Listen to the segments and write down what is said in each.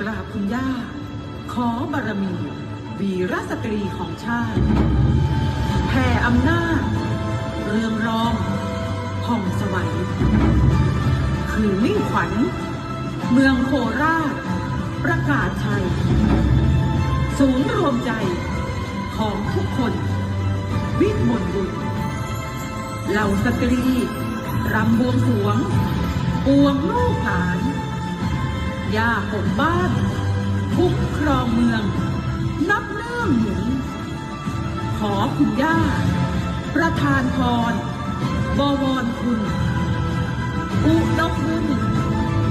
กราบคุณย่า ขอบารมี วีรสตรีของชาติแผ่อำนาจ เรืองรองผ่องสวัยคือมิ่งขวัญ เมืองโคราช ประกาศชัย ศูนย์รวมใจของทุกคน วิมลบุญเหล่าสตรีรำบวงสวงปวงลูกหลาน ย่าปกบ้านคุ้มครองเมือง นับเนื่องหนุนขอคุณย่า ประทานพรบวรคุณอุดมบุญ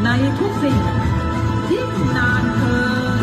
ในทุกสิ่งยิ่งนานเทิน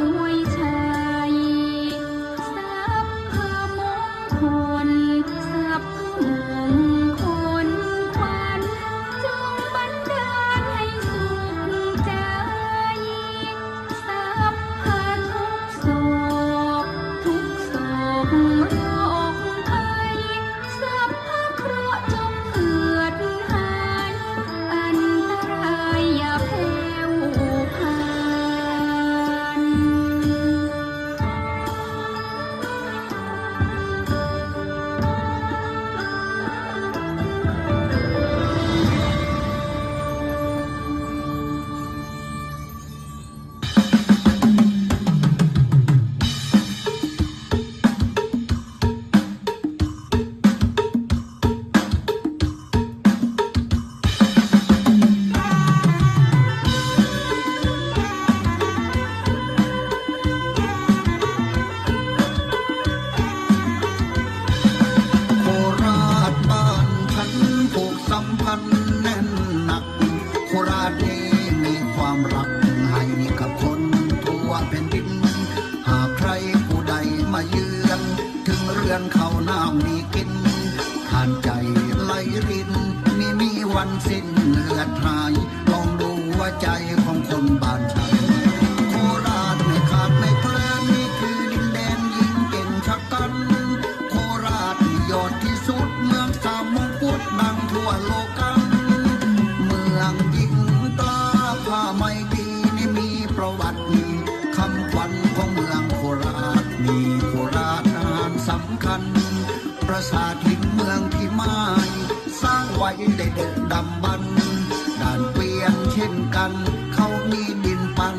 ruim. เมืองยิงตาผ้าไม่ดีนมีประวัติคำขวัญของเมืองโคราชมีโคราชารสำคัญ ประสาทหินเมืองพิมาสร้างไว้ได้ดึกดำบรรด่านเปลี่ยนเช่นกัน เขามีดินปั้น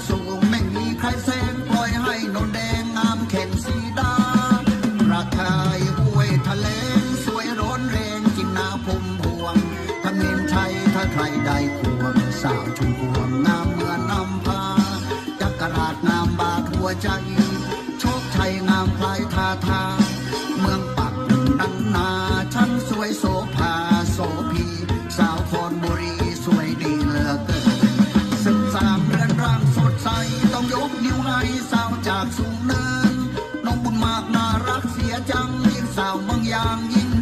so สาจากสูงเนินน้องบุญมากน่ารักเสียจังยิ่งสาวบางอย่างยิ่ง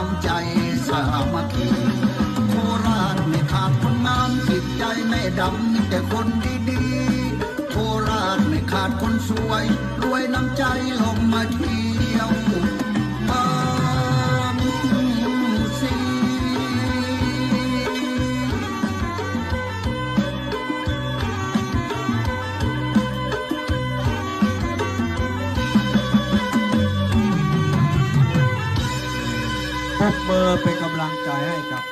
น้ำใจสามัคคีโคราชไม่ขาดคนงามจิตใจไม่ดำมีแต่คนดีๆโคราชไม่ขาดคนสวย รวยน้ำใจลงมาเที่ยว ปรบมือเป็นกำลังใจให้กับ